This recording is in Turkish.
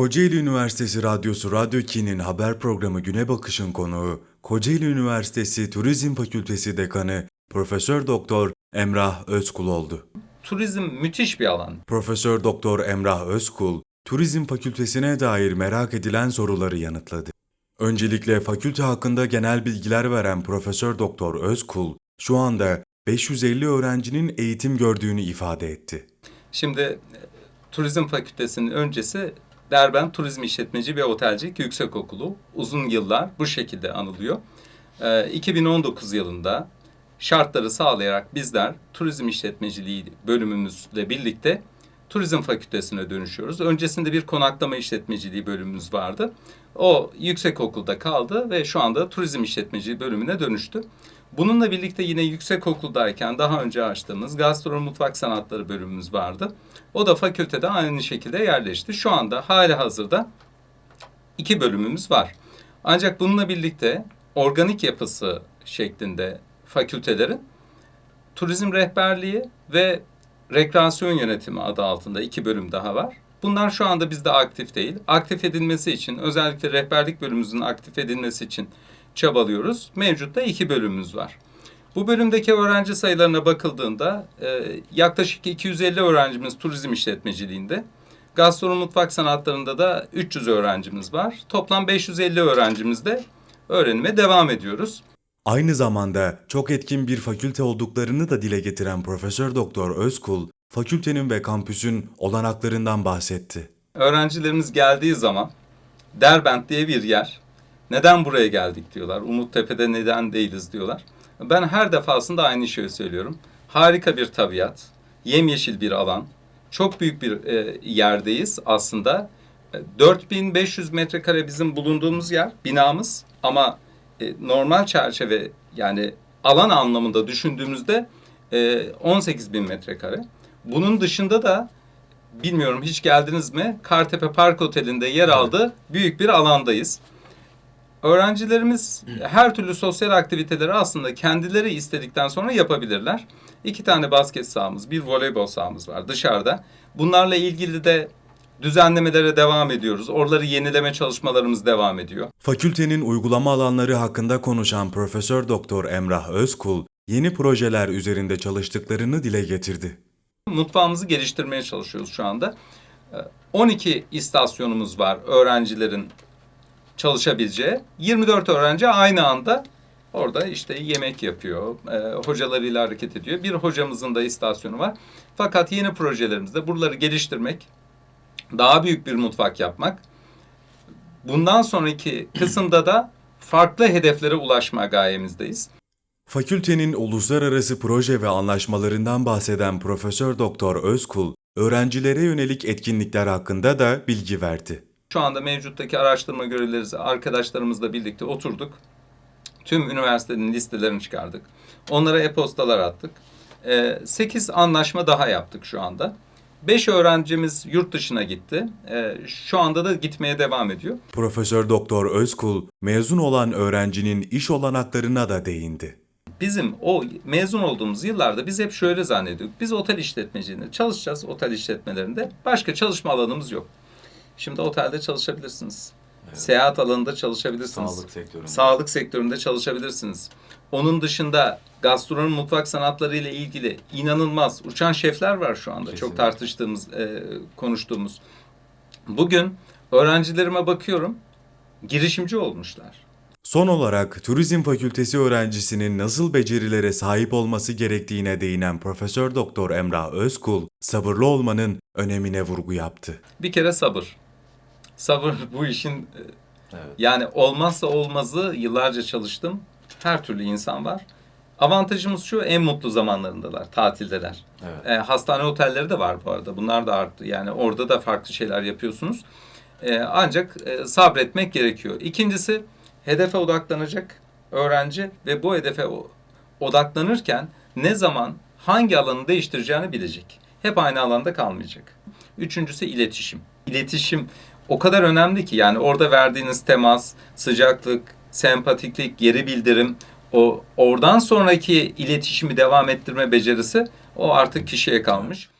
Kocaeli Üniversitesi Radyosu Radyo 2'nin haber programı Güne Bakış'ın konuğu, Kocaeli Üniversitesi Turizm Fakültesi Dekanı Profesör Doktor Emrah Özkul oldu. Turizm müthiş bir alan. Profesör Doktor Emrah Özkul, Turizm Fakültesine dair merak edilen soruları yanıtladı. Öncelikle fakülte hakkında genel bilgiler veren Profesör Doktor Özkul, şu anda 550 öğrencinin eğitim gördüğünü ifade etti. Şimdi e, Turizm Fakültesinin öncesi Derbent Turizm İşletmeci ve Otelcilik Yüksekokulu uzun yıllar bu şekilde anılıyor. Ee, 2019 yılında şartları sağlayarak bizler turizm işletmeciliği bölümümüzle birlikte turizm fakültesine dönüşüyoruz. Öncesinde bir konaklama işletmeciliği bölümümüz vardı. O yüksekokulda kaldı ve şu anda turizm işletmeciliği bölümüne dönüştü. Bununla birlikte yine yüksekokuldayken daha önce açtığımız gastronomi mutfak sanatları bölümümüz vardı. O da fakültede aynı şekilde yerleşti. Şu anda hali hazırda iki bölümümüz var. Ancak bununla birlikte organik yapısı şeklinde fakültelerin turizm rehberliği ve rekreasyon yönetimi adı altında iki bölüm daha var. Bunlar şu anda bizde aktif değil. Aktif edilmesi için özellikle rehberlik bölümümüzün aktif edilmesi için çabalıyoruz. Mevcutta iki bölümümüz var. Bu bölümdeki öğrenci sayılarına bakıldığında e, yaklaşık 250 öğrencimiz turizm işletmeciliğinde. Gastronomi mutfak sanatlarında da 300 öğrencimiz var. Toplam 550 öğrencimizde öğrenime devam ediyoruz. Aynı zamanda çok etkin bir fakülte olduklarını da dile getiren Profesör Doktor Özkul, fakültenin ve kampüsün olanaklarından bahsetti. Öğrencilerimiz geldiği zaman Derbent diye bir yer. Neden buraya geldik diyorlar. Umuttepe'de neden değiliz diyorlar. Ben her defasında aynı şeyi söylüyorum. Harika bir tabiat, yemyeşil bir alan, çok büyük bir e, yerdeyiz aslında. E, 4500 metrekare bizim bulunduğumuz yer, binamız ama e, normal çerçeve yani alan anlamında düşündüğümüzde e, 18 bin metrekare. Bunun dışında da bilmiyorum hiç geldiniz mi? Kartepe Park Oteli'nde yer aldığı büyük bir alandayız. Öğrencilerimiz her türlü sosyal aktiviteleri aslında kendileri istedikten sonra yapabilirler. İki tane basket sahamız, bir voleybol sahamız var dışarıda. Bunlarla ilgili de düzenlemelere devam ediyoruz. Oraları yenileme çalışmalarımız devam ediyor. Fakültenin uygulama alanları hakkında konuşan Profesör Doktor Emrah Özkul, yeni projeler üzerinde çalıştıklarını dile getirdi. Mutfağımızı geliştirmeye çalışıyoruz şu anda. Ee, 12 istasyonumuz var öğrencilerin çalışabileceği. 24 öğrenci aynı anda orada işte yemek yapıyor, e, hocalarıyla hareket ediyor. Bir hocamızın da istasyonu var. Fakat yeni projelerimizde buraları geliştirmek, daha büyük bir mutfak yapmak. Bundan sonraki kısımda da farklı hedeflere ulaşma gayemizdeyiz. Fakültenin uluslararası proje ve anlaşmalarından bahseden Profesör Doktor Özkul, öğrencilere yönelik etkinlikler hakkında da bilgi verdi. Şu anda mevcuttaki araştırma görevlileri arkadaşlarımızla birlikte oturduk. Tüm üniversitenin listelerini çıkardık. Onlara e-postalar attık. 8 anlaşma daha yaptık şu anda. 5 öğrencimiz yurt dışına gitti. Ee, Şu anda da gitmeye devam ediyor. Profesör Doktor Özkul, mezun olan öğrencinin iş olanaklarına da değindi. Bizim o mezun olduğumuz yıllarda biz hep şöyle zannediyorduk. Biz otel işletmeciliğinde çalışacağız otel işletmelerinde. Başka çalışma alanımız yok. Şimdi otelde çalışabilirsiniz. Seyahat alanında çalışabilirsiniz. Sağlık sektöründe. Sağlık sektöründe çalışabilirsiniz. Onun dışında gastronomi mutfak sanatları ile ilgili inanılmaz uçan şefler var şu anda. Çok Kesinlikle. tartıştığımız, e, konuştuğumuz. Bugün öğrencilerime bakıyorum girişimci olmuşlar. Son olarak Turizm Fakültesi öğrencisinin nasıl becerilere sahip olması gerektiğine değinen Profesör Doktor Emrah Özkul, sabırlı olmanın önemine vurgu yaptı. Bir kere sabır. Sabır bu işin e, Evet. yani olmazsa olmazı yıllarca çalıştım. Her türlü insan var. Avantajımız şu en mutlu zamanlarındalar, tatildeler. Evet. E, hastane otelleri de var bu arada. Bunlar da arttı. Yani orada da farklı şeyler yapıyorsunuz. E, ancak e, sabretmek gerekiyor. İkincisi hedefe odaklanacak öğrenci ve bu hedefe odaklanırken ne zaman hangi alanı değiştireceğini bilecek. Hep aynı alanda kalmayacak. Üçüncüsü iletişim. İletişim o kadar önemli ki yani orada verdiğiniz temas, sıcaklık, sempatiklik, geri bildirim o oradan sonraki iletişimi devam ettirme becerisi o artık kişiye kalmış.